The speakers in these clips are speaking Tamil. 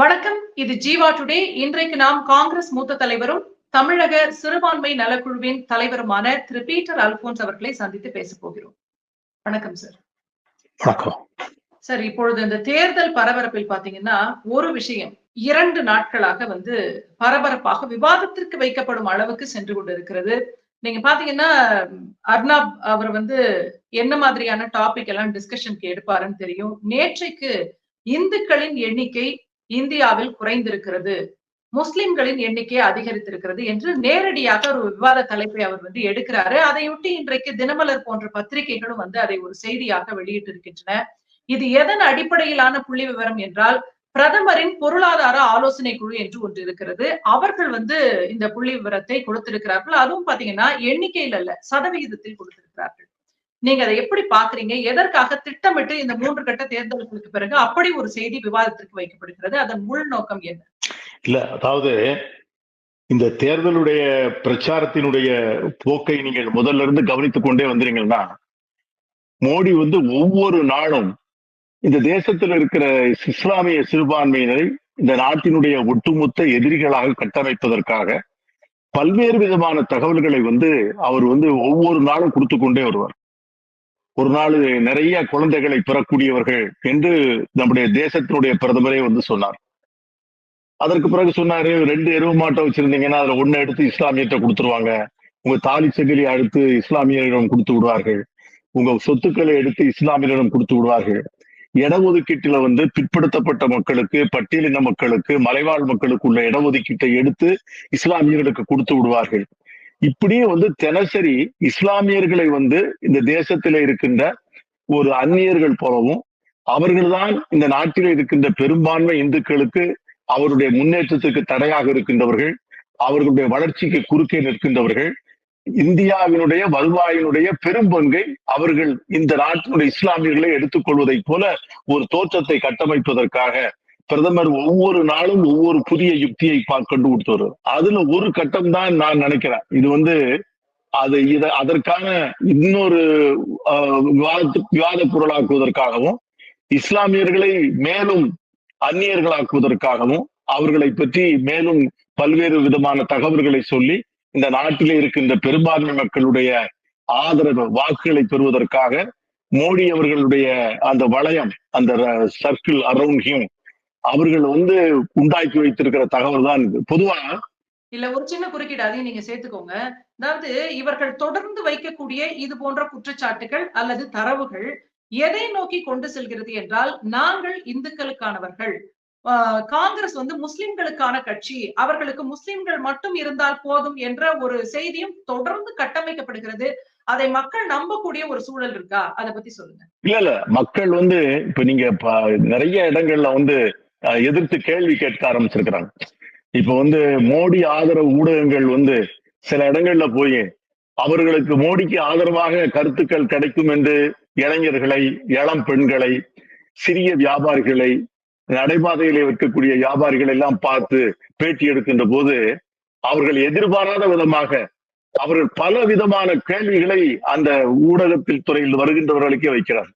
வணக்கம். இது ஜீவா டுடே. இன்றைக்கு நாம் காங்கிரஸ் மூத்த தலைவரும் தமிழக சிறுபான்மை நலக்குழுவின் தலைவருமான திரு பீட்டர் அல்போன்ஸ் அவர்களை சந்தித்து பேச போகிறோம். வணக்கம் சார். வணக்கம். சார் இப்பொழுது இந்த தேர்தல் பரபரப்பில் பாத்தீங்கன்னா ஒரு விஷயம். இரண்டு நாட்களாக வந்து பரபரப்பாக விவாதத்திற்கு வைக்கப்படும் அளவுக்கு சென்று கொண்டிருக்கிறது. நீங்க பாத்தீங்கன்னா அர்னாப் அவர் வந்து என்ன மாதிரியான டாபிக் எல்லாம் டிஸ்கஷனுக்கு எடுப்பாருன்னு தெரியும். நேற்றைக்கு இந்துக்களின் எண்ணிக்கை இந்தியாவில் குறைந்திருக்கிறது. முஸ்லிம்களின் எண்ணிக்கை அதிகரித்திருக்கிறது என்று நேரடியாக ஒரு விவாத தலைப்பை அவர் வந்து எடுக்கிறாரு. அதையொட்டி இன்றைக்கு தினமலர் போன்ற பத்திரிகைகளும் வந்து அதை ஒரு செய்தியாக வெளியிட்டிருக்கின்றன. இது எதன் அடிப்படையிலான புள்ளி விவரம் என்றால் பிரதமரின் பொருளாதார ஆலோசனை குழு என்று ஒன்று இருக்கிறது. அவர்கள் வந்து இந்த புள்ளி விவரத்தை கொடுத்திருக்கிறார்கள். அதுவும் பாத்தீங்கன்னா எண்ணிக்கையில் அல்ல சதவிகிதத்தில் கொடுத்திருக்கிறார்கள். நீங்க அதை எப்படி பாக்குறீங்க? எதற்காக திட்டமிட்டு இந்த மூன்று கட்ட தேர்தல்களுக்கு பிறகு அப்படி ஒரு செய்தி விவாதத்திற்கு வைக்கப்படுகிறது? அதன் உள்நோக்கம் என்ன? இல்ல அதாவது இந்த தேர்தலுடைய பிரச்சாரத்தினுடைய போக்கை நீங்கள் முதல்ல இருந்து கவனித்துக் கொண்டே வந்தீங்கன்னா மோடி வந்து ஒவ்வொரு நாளும் இந்த தேசத்தில் இருக்கிற இஸ்லாமிய சிறுபான்மையினரை இந்த நாட்டினுடைய ஒட்டுமொத்த எதிரிகளாக கட்டமைப்பதற்காக பல்வேறு விதமான தகவல்களை வந்து அவர் வந்து ஒவ்வொரு நாளும் கொடுத்து கொண்டே வருவார். ஒரு நாள் நிறைய குழந்தைகளை பெறக்கூடியவர்கள் என்று நம்முடைய தேசத்தினுடைய பிரதமரே வந்து சொன்னார். அதற்கு பிறகு சொன்னாரு ரெண்டு எருவு மாட்டை வச்சிருந்தீங்கன்னா அதுல ஒண்ணு எடுத்து இஸ்லாமியர்கிட்ட கொடுத்துருவாங்க. உங்க தாலி செகிலி அடுத்து இஸ்லாமியரிடம் கொடுத்து விடுவார்கள். உங்க சொத்துக்களை எடுத்து இஸ்லாமியரிடம் கொடுத்து விடுவார்கள். இடஒதுக்கீட்டுல வந்து பிற்படுத்தப்பட்ட மக்களுக்கு பட்டியலின மக்களுக்கு மலைவாழ் மக்களுக்கு உள்ள இடஒதுக்கீட்டை எடுத்து இஸ்லாமியர்களுக்கு கொடுத்து விடுவார்கள். இப்படியே வந்து தினசரி இஸ்லாமியர்களை வந்து இந்த தேசத்தில் இருக்கின்ற ஒரு அந்நியர்கள் போலவும் அவர்கள்தான் இந்த நாட்டில் இருக்கின்ற பெரும்பான்மை இந்துக்களுக்கு அவருடைய முன்னேற்றத்துக்கு தடையாக இருக்கின்றவர்கள் அவர்களுடைய வளர்ச்சிக்கு குறுக்கே நிற்கின்றவர்கள் இந்தியாவினுடைய வருவாயினுடைய பெரும் பங்கை அவர்கள் இந்த நாட்டினுடைய இஸ்லாமியர்களை எடுத்துக்கொள்வதைப் போல ஒரு தோற்றத்தை கட்டமைப்பதற்காக பிரதமர் ஒவ்வொரு நாளும் ஒவ்வொரு புதிய யுக்தியை கண்டு கொடுத்து அதுல ஒரு கட்டம் தான் நான் நினைக்கிறேன். இது வந்து அது இத அதற்கான இன்னொரு விவாத விவாத பொருளாக்குவதற்காகவும் இஸ்லாமியர்களை மேலும் அந்நியர்களாக்குவதற்காகவும் அவர்களை பற்றி மேலும் பல்வேறு விதமான தகவல்களை சொல்லி இந்த நாட்டிலே இருக்கின்ற பெரும்பான்மை மக்களுடைய ஆதரவு வாக்குகளை பெறுவதற்காக மோடி அவர்களுடைய அந்த வளையம் அந்த சர்க்கிள் அரௌண்ட் ஹியூம் அவர்கள் வந்து உண்டாக்கி வைத்திருக்கிற தகவல் தான் இது. பொதுவா இல்ல ஒரு சின்ன குறுக்கீடு அதையும் நீங்க சேர்த்துக்கோங்க. அதாவது இவர்கள் தொடர்ந்து வைக்கக்கூடிய இது போன்ற குற்றச்சாட்டுகள் அல்லது தரவுகள் எதை நோக்கி கொண்டு செல்கிறது என்றால் நாங்கள் இந்துக்களுக்கானவர்கள். காங்கிரஸ் வந்து முஸ்லிம்களுக்கான கட்சி. அவர்களுக்கு முஸ்லிம்கள் மட்டும் இருந்தால் போதும் என்ற ஒரு செய்தியும் தொடர்ந்து கட்டமைக்கப்படுகிறது. அதை மக்கள் நம்பக்கூடிய ஒரு சூழல் இருக்கா? அதை பத்தி சொல்லுங்க. இல்ல இல்ல. மக்கள் வந்து இப்ப நீங்க நிறைய இடங்கள்ல வந்து எதிர்த்து கேள்வி கேட்க ஆரம்பிச்சிருக்கிறாங்க. இப்ப வந்து மோடி ஆதரவு ஊடகங்கள் வந்து சில இடங்கள்ல போய் அவர்களுக்கு மோடிக்கு ஆதரவாக கருத்துக்கள் கிடைக்கும் என்று இளைஞர்களை இளம் பெண்களை சிறிய வியாபாரிகளை நடைபாதையிலே இருக்கக்கூடிய வியாபாரிகள் எல்லாம் பார்த்து பேட்டி எடுக்கின்ற போது அவர்கள் எதிர்பாராத விதமாக அவர்கள் பல விதமான கேள்விகளை அந்த ஊடகத்தில் துறையில் வருகின்றவர்களுக்கே வைக்கிறார்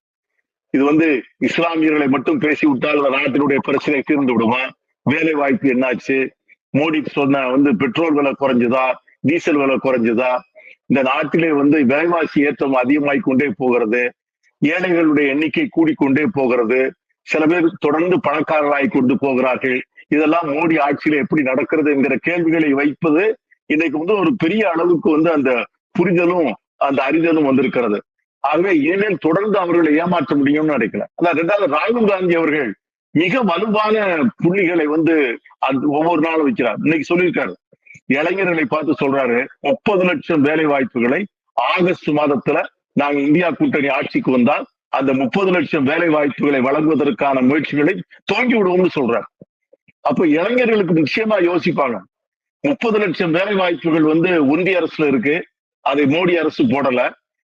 இது வந்து இஸ்லாமியர்களை மட்டும் பேசிவிட்டால் அந்த நாட்டினுடைய பிரச்சனை தீர்ந்து விடுமா? வேலை வாய்ப்பு என்னாச்சு? மோடி சொன்ன வந்து பெட்ரோல் விலை குறைஞ்சதா? டீசல் விலை குறைஞ்சதா? இந்த நாட்டிலே வந்து விலைவாசி ஏற்றம் அதிகமாய் கொண்டே போகிறது. ஏழைகளுடைய எண்ணிக்கை கூடிக்கொண்டே போகிறது. சில பேர் தொடர்ந்து பணக்காரராய் கொண்டு போகிறார்கள். இதெல்லாம் மோடி ஆட்சியில எப்படி நடக்கிறது என்கிற கேள்விகளை வைப்பது இன்னைக்கு வந்து ஒரு பெரிய அளவுக்கு வந்து அந்த புரிதலும் அந்த அறிதலும் வந்திருக்கிறது. ஆகவே இனிமேல் தொடர்ந்து அவர்களை ஏமாற்ற முடியும்னு நினைக்கிறேன் அதான் ரெண்டாவது ராகுல் காந்தி அவர்கள் மிக வலுவான புள்ளிகளை வந்து ஒவ்வொரு நாளும் வைக்கிறார். இன்னைக்கு சொல்லியிருக்காரு. இளைஞர்களை பார்த்து சொல்றாரு முப்பது லட்சம் வேலை வாய்ப்புகளை ஆகஸ்ட் மாதத்துல நாங்க இந்தியா கூட்டணி ஆட்சிக்கு வந்தால் அந்த முப்பது லட்சம் வேலை வாய்ப்புகளை வழங்குவதற்கான முயற்சிகளை துவங்கி விடுவோம்னு சொல்றாரு. அப்ப இளைஞர்களுக்கு நிச்சயமா யோசிப்பாங்க. முப்பது லட்சம் வேலை வாய்ப்புகள் வந்து ஒன்றிய அரசுல இருக்கு. அதை மோடி அரசு போடல.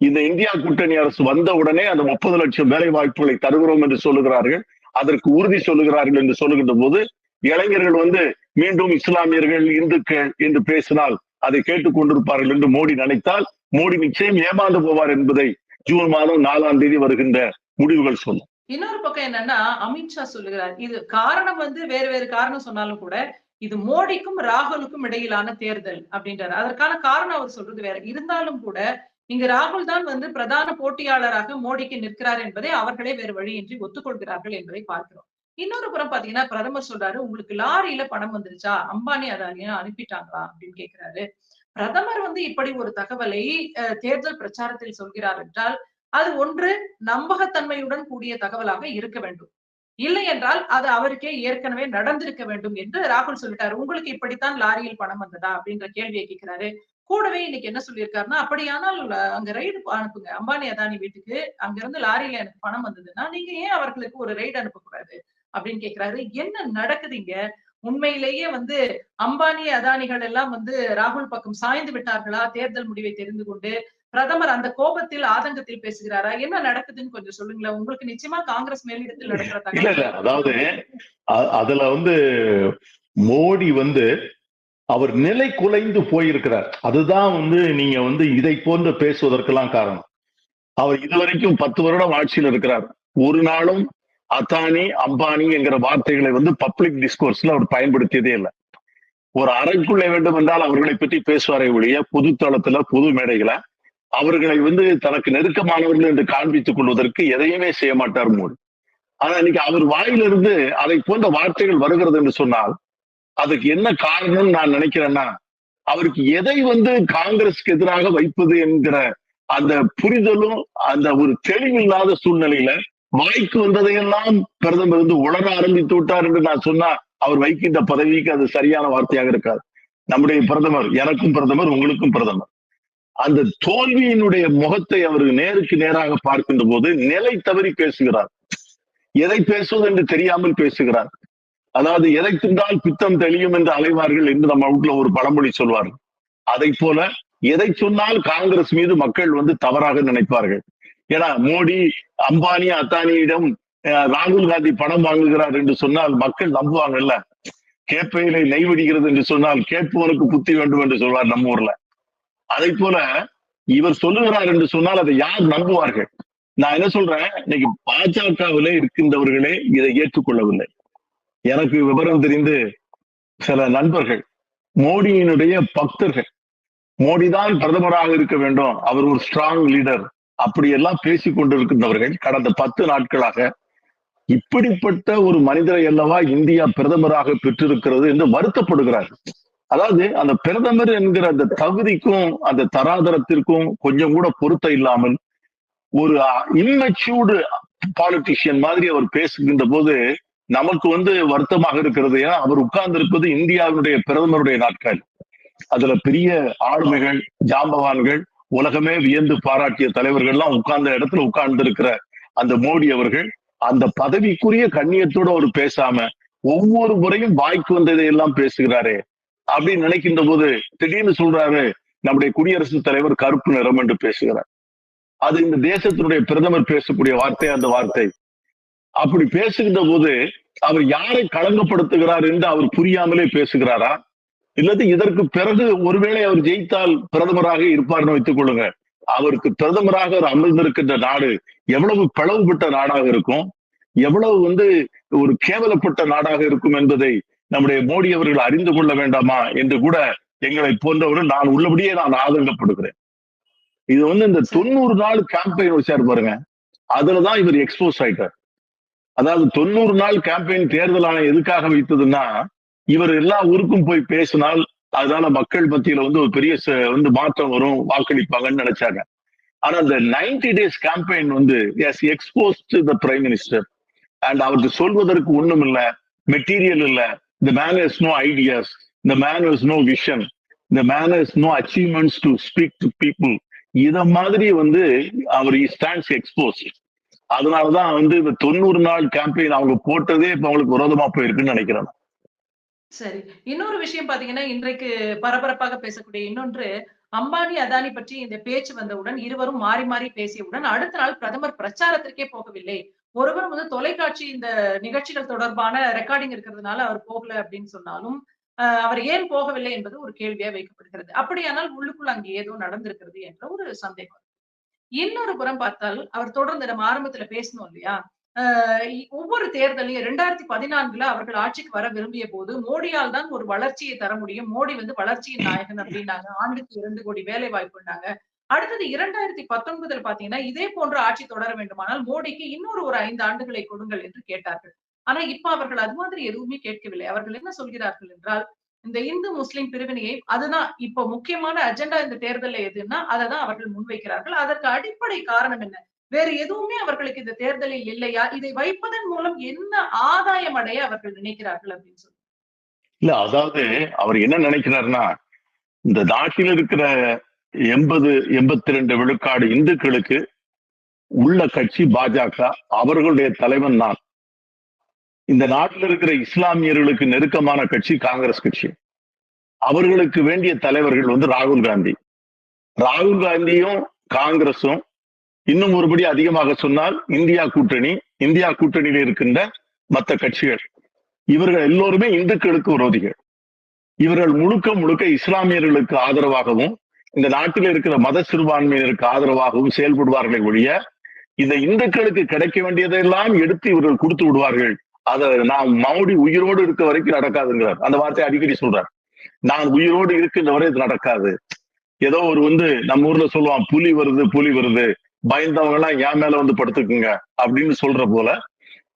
இந்த இந்தியா கூட்டணி அரசு வந்த உடனே அந்த முப்பது லட்சம் வேலை வாய்ப்புகளை தருகிறோம் என்று சொல்லுகிறார்கள். அதற்கு உறுதி சொல்லுகிறார்கள் என்று சொல்லுகின்ற போது இளைஞர்கள் வந்து மீண்டும் இஸ்லாமியர்கள் இந்துக்கள் என்று பேசினால் அதை கேட்டுக் கொண்டிருப்பார்கள் என்று மோடி நினைத்தால் மோடி நிச்சயம் ஏமாந்து போவார் என்பதை ஜூன் மாதம் நாலாம் தேதி வருகின்ற முடிவுகள் சொல்லும். இன்னொரு பக்கம் என்னன்னா அமித்ஷா சொல்லுகிறார் இது காரணம் வந்து வேறு வேறு காரணம் சொன்னாலும் கூட இது மோடிக்கும் ராகுலுக்கும் இடையிலான தேர்தல் அப்படின்றாரு. அதற்கான காரணம் அவர் சொல்றது வேற. இருந்தாலும் கூட இங்கு ராகுல் தான் வந்து பிரதான போட்டியாளராக மோடிக்கு நிற்கிறார் என்பதை அவர்களே வேறு வழியின்றி ஒத்துக்கொள்கிறார்கள் என்பதை பார்க்கிறோம். இன்னொரு புறம் பாத்தீங்கன்னா பிரதமர் சொல்றாரு உங்களுக்கு லாரியில பணம் வந்துருச்சா? அம்பானி அதானியா அனுப்பிட்டாங்களா? அப்படின்னு கேக்குறாரு. பிரதமர் வந்து இப்படி ஒரு தகவலை அஹ், தேர்தல் பிரச்சாரத்தில் சொல்கிறார் என்றால் அது ஒன்று நம்பகத்தன்மையுடன் கூடிய தகவலாக இருக்க வேண்டும். இல்லை என்றால் அது அவருக்கே ஏற்கனவே நடந்திருக்க வேண்டும் என்று ராகுல் சொல்லிட்டாரு. உங்களுக்கு இப்படித்தான் லாரியில் பணம் வந்ததா? அப்படின்ற கேள்வியை கேட்கிறாரு கூடவே இன்னைக்கு என்ன சொல்லியிருக்காருன்னா அப்படியானால் அங்க ரைடு அனுப்புங்க. அம்பானி அதானி வீட்டுக்கு. அங்க இருந்து லாரியில எனக்கு பணம் வந்ததுன்னா நீங்க ஏன் அவர்களுக்கு ஒரு ரைடு அனுப்பக்கூடாது? அப்படின்னு கேக்குறாரு. என்ன நடக்குதுங்க? உண்மையிலேயே வந்து அம்பானி அதானிகள் எல்லாம் வந்து ராகுல் பக்கம் சாய்ந்து விட்டார்களா? தேர்தல் முடிவை தெரிந்து கொண்டு பிரதமர் அந்த கோபத்தில் ஆதங்கத்தில் பேசுகிறாரா? என்ன நடக்குதுன்னு கொஞ்சம் சொல்லுங்களேன். உங்களுக்கு நிச்சயமா காங்கிரஸ் மேலிடத்தில் நடக்கிற அதாவது அதுல வந்து மோடி வந்து அவர் நிலை குலைந்து போயிருக்கிறார். அதுதான் வந்து நீங்க வந்து இதை போன்று பேசுவதற்கெல்லாம் காரணம். அவர் இதுவரைக்கும் பத்து வருடம் ஆட்சியில் இருக்கிறார். ஒரு நாளும் அத்தானி அம்பானி என்கிற வார்த்தைகளை வந்து பப்ளிக் டிஸ்கோர்ஸ்ல அவர் பயன்படுத்தியதே இல்லை. ஒரு அறைக்குள்ளே வேண்டும் என்றால் அவர்களை பற்றி பேசுவாரே ஒழிய பொது தளத்துல பொது மேடைகளை அவர்களை வந்து தனக்கு நெருக்கமானவர்கள் என்று காண்பித்துக் கொள்வதற்கு எதையுமே செய்ய மாட்டார் மோடி. ஆனா இன்னைக்கு அவர் வாயிலிருந்து அதை போன்ற வார்த்தைகள் வருகிறது என்று சொன்னால் அதுக்கு என்ன காரணம்னு நான் நினைக்கிறேன்னா அவருக்கு எதை வந்து காங்கிரஸ்க்கு எதிராக வைப்பது என்கிற அந்த புரிதலும் அந்த ஒரு தெளிவில்லாத சூழ்நிலையில வாய்க்கு வந்ததையெல்லாம் பிரதமர் வந்து உலர ஆரம்பித்து விட்டார் என்று நான் சொன்னா அவர் வைக்கின்ற பதவிக்கு அது சரியான வார்த்தையாக இருக்காது. நம்முடைய பிரதமர் எனக்கும் பிரதமர் உங்களுக்கும் பிரதமர். அந்த தோல்வியினுடைய முகத்தை அவர் நேருக்கு நேராக பார்க்கின்ற போது நிலை தவறி பேசுகிறார். எதை பேசுவது என்று தெரியாமல் பேசுகிறார். அதாவது எதை தின்றால் பித்தம் தெளியும் என்று அலைவார்கள் என்று நம்ம வீட்டுல ஒரு பழமொழி சொல்வார்கள். அதை போல எதை சொன்னால் காங்கிரஸ் மீது மக்கள் வந்து தவறாக நினைப்பார்கள். ஏன்னா மோடி அம்பானி அத்தானியிடம் அஹ், ராகுல் காந்தி பணம் வாங்குகிறார் என்று சொன்னால் மக்கள் நம்புவாங்கல்ல. கேட்பையிலே நெய் வெடிக்கிறது என்று சொன்னால் கேட்பவனுக்கு புத்தி வேண்டும் என்று சொல்வார் நம்ம ஊர்ல. அதை போல இவர் சொல்லுகிறார் என்று சொன்னால் அதை யார் நம்புவார்கள்? நான் என்ன சொல்றேன்? இன்னைக்கு பாஜகவிலே இருக்கின்றவர்களே இதை ஏற்றுக்கொள்ளவில்லை. எனக்கு விவரம் தெரிந்து சில நண்பர்கள் மோடியினுடைய பக்தர்கள் மோடி தான் பிரதமராக இருக்க வேண்டும் அவர் ஒரு ஸ்ட்ராங் லீடர் அப்படியெல்லாம் பேசிக் கொண்டிருக்கின்றவர்கள் கடந்த பத்து நாட்களாக இப்படிப்பட்ட ஒரு மனிதரை அல்லவா இந்தியா பிரதமராக பெற்றிருக்கிறது என்று வருத்தப்படுகிறார் அதாவது அந்த பிரதமர் என்கிற அந்த தகுதிக்கும் அந்த தராதரத்திற்கும் கொஞ்சம் கூட பொருத்த இல்லாமல் ஒரு இம்மெச்சூர்டு பாலிட்டிஷியன் மாதிரி அவர் பேசுகின்ற போது நமக்கு வந்து வருத்தமாக இருக்கிறது. ஏன்னா அவர் உட்கார்ந்து இருப்பது இந்தியாவினுடைய பிரதமருடைய நாட்கள். அதுல பெரிய ஆளுமைகள் ஜாம்பவான்கள் உலகமே வியந்து பாராட்டிய தலைவர்கள் எல்லாம் உட்கார்ந்த இடத்துல உட்கார்ந்து இருக்கிற அந்த மோடி அவர்கள் அந்த பதவிக்குரிய கண்ணியத்தோட அவர் பேசாம ஒவ்வொரு முறையும் வாய்க்கு வந்ததை எல்லாம் பேசுகிறாரே அப்படின்னு நினைக்கின்ற போது திடீர்னு சொல்றாரு நம்முடைய குடியரசுத் தலைவர் கருப்பு நிறம் என்று பேசுகிறார். அது இந்த தேசத்தினுடைய பிரதமர் பேசக்கூடிய வார்த்தை அந்த வார்த்தை. அப்படி பேசுகின்ற போது அவர் யாரை களங்கப்படுத்துகிறார் என்று அவர் புரியாமலே பேசுகிறாரா? இல்லது இதற்கு பிறகு ஒருவேளை அவர் ஜெயித்தால் பிரதமராக இருப்பார்னு வைத்துக் கொள்ளுங்க. அவருக்கு பிரதமராக அவர் அமர்ந்திருக்கின்ற நாடு எவ்வளவு பிளவுபட்ட நாடாக இருக்கும்? எவ்வளவு வந்து ஒரு கேவலப்பட்ட நாடாக இருக்கும் என்பதை நம்முடைய மோடி அவர்கள் அறிந்து கொள்ள வேண்டாமா என்று கூட எங்களை போன்றவர்கள் நான் உள்ளபடியே நான் ஆதங்கப்படுகிறேன். இது வந்து இந்த தொண்ணூறு நாள் கேம்பெயின் வச்சார் பாருங்க. அதுலதான் இவர் எக்ஸ்போஸ் ஆயிட்டார். அதாவது தொண்ணூறு நாள் கேம்பெயின் தேர்தல் ஆணையம் எதுக்காக வைத்ததுன்னா இவர் எல்லா ஊருக்கும் போய் பேசினால் அதனால மக்கள் மத்தியில வந்து ஒரு பெரிய வந்து மாற்றம் வரும் வாக்களிப்பாங்கன்னு நினைச்சாங்க. ஆனா இந்த நைன்டி டேஸ் கேம்பெயின் வந்து has expose the prime minister and அவருக்கு சொல்வதற்கு ஒண்ணும் இல்ல மெட்டீரியல் இல்ல. இந்த மேன் இஸ் நோ ஐடியாஸ் இந்த மேன் இஸ் நோ விஷன் இந்த man is no achievements to speak to people இத மாதிரி வந்து அவர் ஸ்டாண்ட்ஸ் எக்ஸ்போஸ் அதனாலதான் வந்து இந்த தொண்ணூறு நாள் கேம்பெயின் அவங்க போட்டதே இப்ப அவங்களுக்கு விரோதமா போயிருக்குன்னு நினைக்கிறேன். சரி. இன்னொரு விஷயம் பாத்தீங்கன்னா இன்றைக்கு பரபரப்பாக பேசக்கூடிய இன்னொன்று அம்பானி அதானி பற்றி இந்த பேச்சு வந்தவுடன் இருவரும் மாறி மாறி பேசியவுடன் அடுத்த நாள் பிரதமர் பிரச்சாரத்திற்கே போகவில்லை. ஒருவர் வந்து தொலைக்காட்சி இந்த நிகழ்ச்சிகள் தொடர்பான ரெக்கார்டிங் இருக்கிறதுனால அவர் போகல அப்படின்னு சொன்னாலும் அஹ், அவர் ஏன் போகவில்லை என்பது ஒரு கேள்வியா வைக்கப்படுகிறது. அப்படியானால் உள்ளுக்குள் அங்கே ஏதோ நடந்திருக்கிறது என்ற ஒரு சந்தேகம். இன்னொரு புறம் பார்த்தால் அவர் தொடர்ந்து நம்ம ஆரம்பத்துல பேசணும் இல்லையா? அஹ் ஒவ்வொரு தேர்தலையும் ரெண்டாயிரத்தி பதினான்குல அவர்கள் ஆட்சிக்கு வர விரும்பிய போது மோடியால் தான் ஒரு வளர்ச்சியை தர முடியும். மோடி வந்து வளர்ச்சியின் நாயகன் அப்படின்னாங்க. ஆண்டுக்கு இரண்டு கோடி வேலை வாய்ப்புனாங்க அடுத்தது இரண்டாயிரத்தி பத்தொன்பதுல பாத்தீங்கன்னா இதே போன்ற ஆட்சி தொடர வேண்டுமானால் மோடிக்கு இன்னொரு ஒரு ஐந்து ஆண்டுகளை கொடுங்கள் என்று கேட்டார்கள். ஆனா இப்ப அவர்கள் அது மாதிரி எதுவுமே கேட்கவில்லை. அவர்கள் என்ன சொல்கிறார்கள் என்றால் இந்த இந்து முஸ்லிம் பிரிவினையை அதுதான் இப்போ முக்கியமான அஜெண்டா இந்த தேர்தல்ல எதுன்னா அதை தான் அவர்கள் முன்வைக்கிறார்கள். அதற்கு அடிப்படை காரணம் என்ன? வேறு எதுவுமே அவர்களுக்கு இந்த தேர்தலில் இல்லையா? இதை வைப்பதன் மூலம் என்ன ஆதாயம் அடைய அவர்கள் நினைக்கிறார்கள் அப்படின்னு சொல்லி. இல்ல அதாவது அவர் என்ன நினைக்கிறாருன்னா இந்த நாட்டில் இருக்கிற எண்பது எண்பத்தி ரெண்டு விழுக்காடு இந்துக்களுக்கு உள்ள கட்சி பாஜக அவர்களுடைய தலைவன் நான். இந்த நாட்டில் இருக்கிற இஸ்லாமியர்களுக்கு நெருக்கமான கட்சி காங்கிரஸ் கட்சி. அவர்களுக்கு வேண்டிய தலைவர்கள் வந்து ராகுல் காந்தி. ராகுல் காந்தியும் காங்கிரஸும் இன்னும் ஒருபடி அதிகமாக சொன்னால் இந்தியா கூட்டணி இந்தியா கூட்டணியில் இருக்கின்ற மற்ற கட்சிகள். இவர்கள் எல்லோருமே இந்துக்களுக்கு விரோதிகள். இவர்கள் முழுக்க முழுக்க இஸ்லாமியர்களுக்கு ஆதரவாகவும் இந்த நாட்டில் இருக்கிற மத சிறுபான்மையினருக்கு ஆதரவாகவும் செயல்படுவார்களே ஒழிய இந்த இந்துக்களுக்கு கிடைக்க வேண்டியதெல்லாம் எடுத்து இவர்கள் கொடுத்து விடுவார்கள். அதை நான் மவுடி உயிரோடு இருக்க வரைக்கும் நடக்காதுங்கிறார் அந்த வார்த்தையை அடிக்கடி சொல்றார். நான் உயிரோடு இருக்கின்ற வரை இது நடக்காது. ஏதோ ஒரு வந்து நம்ம ஊர்ல சொல்லுவான் புலி வருது புலி வருது பயந்தவங்க எல்லாம் என் மேல வந்து படுத்துக்குங்க அப்படின்னு சொல்ற போல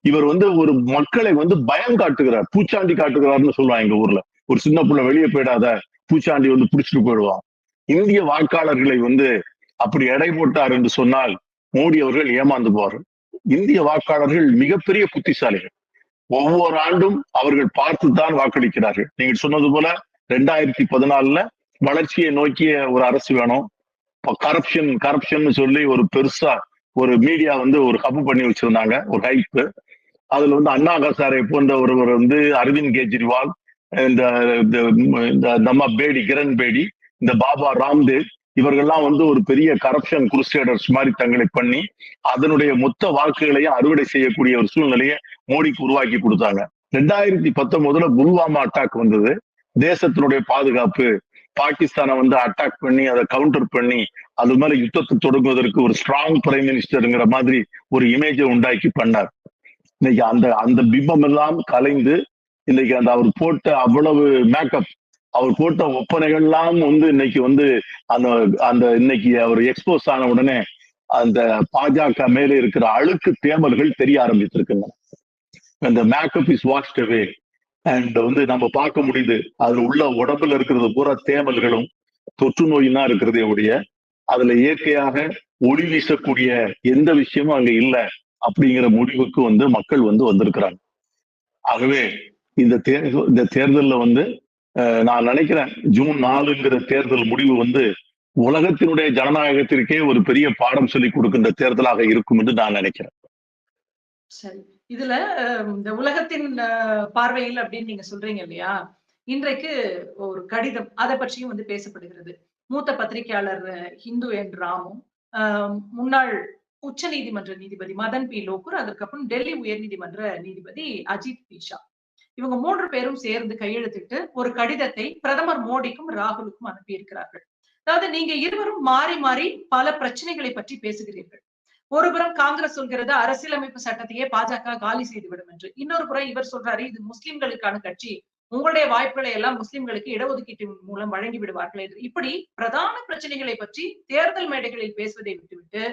இவர் வந்து ஒரு மக்களை வந்து பயம் காட்டுகிறார் பூச்சாண்டி காட்டுகிறார்னு சொல்லுவான் எங்க ஊர்ல. ஒரு சின்ன புள்ள வெளியே போயிடாத பூச்சாண்டி வந்து புடிச்சிட்டு போயிடுவான். இந்திய வாக்காளர்களை வந்து அப்படி எடை போட்டார் என்று சொன்னால் மோடி அவர்கள் ஏமாந்து போவார்கள் இந்திய வாக்காளர்கள் மிகப்பெரிய புத்திசாலிகள். ஒவ்வொரு ஆண்டும் அவர்கள் பார்த்துதான் வாக்களிக்கிறார்கள். நீங்க சொன்னது போல ரெண்டாயிரத்தி பதினாலுல வளர்ச்சியை நோக்கிய ஒரு அரசு வேணும். கரப்ஷன் கரப்ஷன் சொல்லி ஒரு பெருசா ஒரு மீடியா வந்து ஒரு ஹப் பண்ணி வச்சிருந்தாங்க ஒரு ஹைப் அதுல வந்து அண்ணா ஹசாரை போன்ற ஒருவர் வந்து அரவிந்த் கெஜ்ரிவால் இந்த இந்த- இந்த நம்ம பேடி கிரண் பேடி இந்த பாபா ராம்தேவ் இவர்கள்லாம் வந்து ஒரு பெரிய கரப்ஷன் குருசேடர்ஸ் மாதிரி தங்களை பண்ணி அதனுடைய மொத்த வாக்குகளையும் அறுவடை செய்யக்கூடிய ஒரு சூழ்நிலையை மோடிக்கு உருவாக்கி கொடுத்தாங்க. ரெண்டாயிரத்தி பத்தொன்பதுல புல்வாமா அட்டாக் வந்தது. தேசத்தினுடைய பாதுகாப்பு பாகிஸ்தானை வந்து அட்டாக் பண்ணி அதை கவுண்டர் பண்ணி அது மேல யுத்தத்தை தொடங்குவதற்கு ஒரு ஸ்ட்ராங் பிரைம் மினிஸ்டருங்கிற மாதிரி ஒரு இமேஜை உண்டாக்கி பண்ணார். இன்னைக்கு அந்த அந்த பிம்பம் எல்லாம் கலைந்து இன்னைக்கு அந்த அவர் போட்ட அவ்வளவு மேக்கப் அவர் போட்ட ஒப்பனைகள்லாம் வந்து இன்னைக்கு வந்து அந்த அந்த இன்னைக்கு அவர் எக்ஸ்போஸ் ஆன உடனே அந்த பாஜக மேலே இருக்கிற அழுக்கு தேமல்கள் தெரிய ஆரம்பித்திருக்கின்றன. அந்த makeup is washed away and வந்து நம்ம பார்க்க முடியுது அதுல உள்ள உடம்புல இருக்கிறது பூரா தேமல்களும் தொற்று நோயினா இருக்கிறதே உடைய அதுல இயற்கையாக ஒளி வீசக்கூடிய எந்த விஷயமும் அங்க இல்ல அப்படிங்கிற முடிவுக்கு வந்து மக்கள் வந்து வந்திருக்கிறாங்க. ஆகவே இந்த தேர்தல் இந்த தேர்தலில் வந்து நான் நினைக்கிறேன் ஜூன் நாலுங்கிற தேர்தல் முடிவு வந்து உலகத்தினுடைய ஜனநாயகத்திற்கே ஒரு பெரிய பாடம் சொல்லி கொடுக்கின்ற தேர்தலாக இருக்கும் என்று நான் நினைக்கிறேன். சரி. இதுல இந்த உலகத்தின் பார்வையில் அப்படின்னு நீங்க சொல்றீங்க இல்லையா? இன்றைக்கு ஒரு கடிதம் அதை பற்றியும் வந்து பேசப்படுகிறது. மூத்த பத்திரிகையாளர் ஹிந்து என் ராமும் முன்னாள் உச்ச நீதிமன்ற நீதிபதி மதன் பி. லோகூர் அதற்கப்புறம் டெல்லி உயர்நீதிமன்ற நீதிபதி அஜித் பீஷா இவங்க மூன்று பேரும் சேர்ந்து கையெழுத்திட்டு ஒரு கடிதத்தை பிரதமர் மோடிக்கும் ராகுலுக்கும் அனுப்பியிருக்கிறார்கள். அதாவது நீங்க இருவரும் மாறி மாறி பல பிரச்சனைகளை பற்றி பேசுகிறீர்கள். ஒருபுறம் காங்கிரஸ் சொல்கிறது அரசியலமைப்பு சட்டத்தையே பாஜக காலி செய்துவிடும் என்று. இன்னொரு புறம் இவர் சொல்றாரு இது முஸ்லிம்களுக்கான கட்சி. உங்களுடைய வாய்ப்புகளை எல்லாம் முஸ்லிம்களுக்கு இடஒதுக்கீட்டின் மூலம் வழங்கி விடுவார்கள் என்று. இப்படி பிரதான பிரச்சனைகளை பற்றி தேர்தல் மேடைகளில் பேசுவதை விட்டுவிட்டு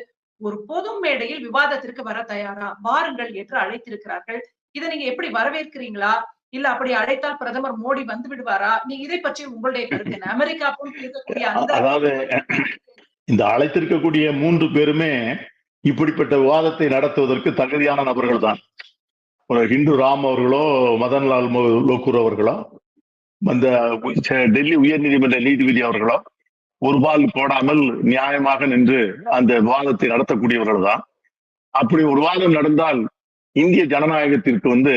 ஒரு பொது மேடையில் விவாதத்திற்கு வர தயாரா? வாருங்கள் என்று அழைத்திருக்கிறார்கள். இதை நீங்க எப்படி வரவேற்கிறீங்களா? இல்ல அப்படி அழைத்தால் பிரதமர் மோடி வந்து விடுவாரா? நீங்க இதை பற்றி உங்களுடைய கருத்து என்ன? அமெரிக்கா போல் இருக்கக்கூடிய அந்த அதாவது இந்த அழைத்திருக்கக்கூடிய மூன்று பேருமே இப்படிப்பட்ட விவாதத்தை நடத்துவதற்கு தகுதியான நபர்கள் தான் ஒரு ஹிந்து ராம் அவர்களோ மதன்லால் லோக்கூர் அவர்களோ அந்த உச்ச- டெல்லி உயர்நீதிமன்ற நீதிபதி அவர்களோ ஒரு பால் போடாமல் நியாயமாக நின்று அந்த விவாதத்தை நடத்தக்கூடியவர்கள் தான் அப்படி ஒரு வாதம் நடந்தால் இந்திய ஜனநாயகத்திற்கு வந்து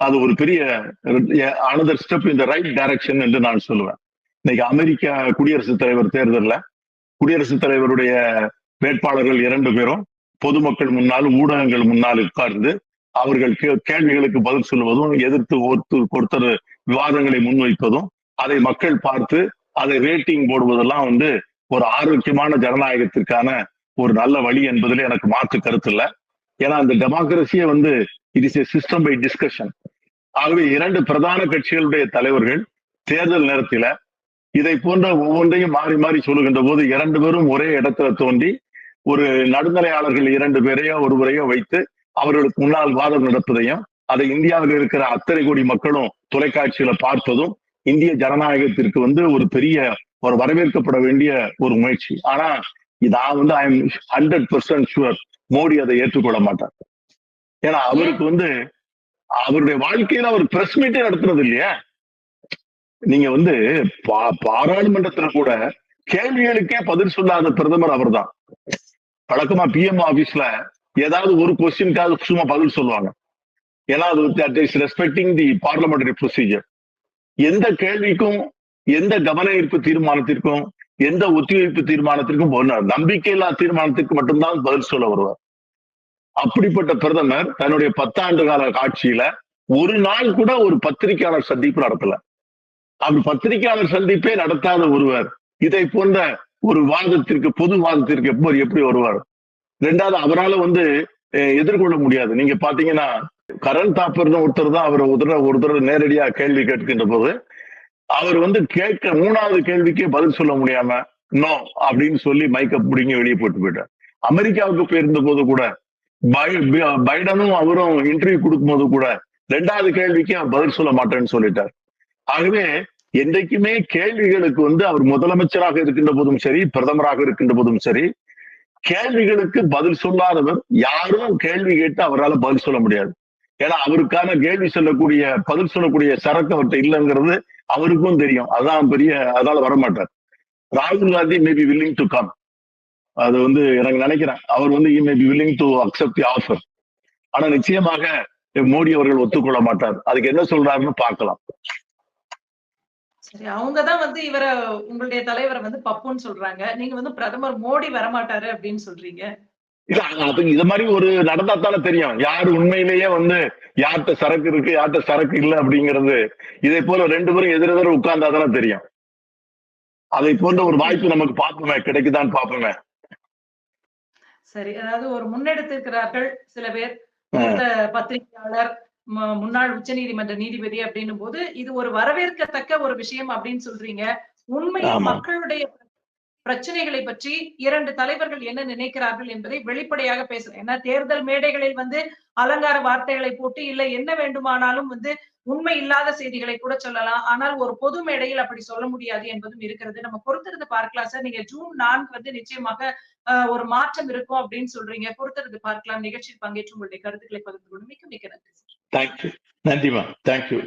அது ஒரு பெரிய அனதர் ஸ்டெப் இந்த ரைட் டைரக்ஷன் என்று நான் சொல்லுவேன். இன்னைக்கு அமெரிக்கா குடியரசுத் தலைவர் தேர்தல்ல குடியரசுத் தலைவருடைய வேட்பாளர்கள் இரண்டு பேரும் பொதுமக்கள் முன்னால் ஊடகங்கள் முன்னால் உட்கார்ந்து அவர்கள் கே- கேள்விகளுக்கு பதில் சொல்வதும் எதிர்த்து ஒருத்தர் ஒருத்தர் விவாதங்களை முன்வைப்பதும் அதை மக்கள் பார்த்து அதை ரேட்டிங் போடுவதெல்லாம் வந்து ஒரு ஆரோக்கியமான ஜனநாயகத்திற்கான ஒரு நல்ல வழி என்பதில் எனக்கு மாற்று கருத்து இல்ல. ஏன்னா அந்த டெமோக்ரஸியே வந்து it is a system by discussion ஆகவே இரண்டு பிரதான கட்சிகளுடைய தலைவர்கள் தேர்தல் நேரத்தில இதை போன்ற ஒவ்வொன்றையும் மாறி மாறி சொல்லுகின்ற போது இரண்டு பேரும் ஒரே இடத்துல தோண்டி ஒரு நடுநிலையாளர்கள் இரண்டு பேரையோ ஒருவரையோ வைத்து அவர்களுக்கு முன்னால் வாதம் நடப்பதையும் அதை இந்தியாவில் இருக்கிற அத்தனை கோடி மக்களும் தொலைக்காட்சியில பார்ப்பதும் இந்திய ஜனநாயகத்திற்கு வந்து ஒரு பெரிய ஒரு வரவேற்கப்பட வேண்டிய ஒரு முயற்சி. ஆனா நான் வந்து I am hundred percent sure Modi அதை ஏற்றுக்கொள்ள மாட்டார். ஏன்னா அவருக்கு வந்து அவருடைய வாழ்க்கையில அவர் பிரஸ் மீட்டே நடத்துறது இல்லையா. நீங்க வந்து பா- பாராளுமன்றத்துல கூட கேள்விகளுக்கே பதில் சொல்லாத பிரதமர் அவர்தான். வழக்கமா பிஎம் ஆபீஸ்ல ஏதாவது ஒரு கொஸ்டின்காவது சும்மா பதில் சொல்லுவாங்க. ஏன்னா அது that is respecting the parliamentary procedure எந்த கேள்விக்கும் எந்த கவன ஈர்ப்பு தீர்மானத்திற்கும் எந்த ஒத்திவைப்பு தீர்மானத்திற்கும் நம்பிக்கையில்லா தீர்மானத்திற்கு மட்டும்தான் பதில் சொல்ல வருவார். அப்படிப்பட்ட பிரதமர் தன்னுடைய பத்தாண்டு கால ஆட்சியில ஒரு நாள் கூட ஒரு பத்திரிகையாளர் சந்திப்பு நடத்தல. அப்படி பத்திரிகையாளர் சந்திப்பே நடத்தாத ஒருவர் இதை போன்ற ஒரு வாதத்திற்கு பொது வாதத்திற்கு எப்படி எப்படி வருவார்? ரெண்டாவது அவரால வந்து எதிர்கொள்ள முடியாது. நீங்க பாத்தீங்கன்னா கரண் தாப்பர்னு ஒருத்தர் தான் அவர் ஒரு தடவை ஒரு தடவை நேரடியா கேள்வி கேட்கின்ற போது அவர் வந்து கேட்க மூணாவது கேள்விக்கே பதில் சொல்ல முடியாம நோ அப்படின்னு சொல்லி மைக்க பிடிங்க வெளியே போட்டு போயிட்டார். அமெரிக்காவுக்கு போயிருந்த போது கூட பை- பைடனும் அவரும் இன்டர்வியூ கொடுக்கும்போது கூட ரெண்டாவது கேள்விக்கு அவர் பதில் சொல்ல மாட்டேன்னு சொல்லிட்டார். ஆகவே என்றைக்குமே கேள்விகளுக்கு வந்து அவர் முதலமைச்சராக இருக்கின்ற போதும் சரி பிரதமராக இருக்கின்ற போதும் சரி கேள்விகளுக்கு பதில் சொல்லாதவர் யாரும் கேள்வி கேட்டு அவரால் பதில் சொல்ல முடியாது. ஏன்னா அவருக்கான கேள்வி சொல்லக்கூடிய பதில் சொல்லக்கூடிய சரக்கு அவர்கிட்ட இல்லைங்கிறது அவருக்கும் தெரியும். அதான் பெரிய அதால வரமாட்டார். ராகுல் Gandhi maybe to come அது வந்து எனக்கு நினைக்கிறேன். அவர் வந்து maybe to accept the offer ஆனா நிச்சயமாக மோடி அவர்கள் ஒத்துக்கொள்ள மாட்டார். அதுக்கு என்ன சொல்றாருன்னு பார்க்கலாம். சரி அவங்கதான் வந்து இவர உங்களுடைய தலைவரை வந்து பப்புன்னு சொல்றாங்க. நீங்க வந்து பிரதமர் மோடி வரமாட்டாரு அப்படின்னு சொல்றீங்க. இல்ல அது இது மாதிரி ஒரு நடந்தா தானே தெரியும். யாரு உண்மையிலேயே வந்து யார்கிட்ட சரக்கு இருக்கு யார்கிட்ட சரக்கு இல்ல அப்படிங்கிறது இதை போல ரெண்டு பேரும் எதிரெதிர உட்கார்ந்தா தானே தெரியும். அதை போன்ற ஒரு வாய்ப்பு நமக்கு பார்ப்போமே கிடைக்குதான்னு பார்ப்போமே. சரி அதாவது ஒரு முன்னெடுத்திருக்கிறார்கள் சில பேர். பத்திரிகையாளர் முன்னாள் உச்சநீதிமன்ற நீதிபதி அப்படின்னும் போது இது ஒரு வரவேற்கத்தக்க ஒரு விஷயம் அப்படின்னு சொல்றீங்க. உண்மையில். மக்களுடைய பிரச்சனைகளை பற்றி இரண்டு தலைவர்கள் என்ன நினைக்கிறார்கள் என்பதை வெளிப்படையாக பேசுறேன் ஏன்னா தேர்தல் மேடைகளில் வந்து அலங்கார வார்த்தைகளை போட்டு இல்ல என்ன வேண்டுமானாலும் வந்து உண்மை இல்லாத செய்திகளை கூட சொல்லலாம். ஆனால் ஒரு பொது மேடையில் அப்படி சொல்ல முடியாது என்பதும் இருக்கிறது. நம்ம பொறுத்திருந்து பார்க்கலாம் சார். நீங்க ஜூன் நான்கு வந்து நிச்சயமாக ஒரு மாற்றம் இருக்கும் அப்படின்னு சொல்றீங்க. பொறுத்திருந்து பார்க்கலாம். நிகழ்ச்சியில் பங்கேற்று உங்களுடைய கருத்துக்களை பகிர்ந்து கொண்டு மிக்க மிக்க நன்றி தேங்க்யூ நன்றிமா தேங்க்யூ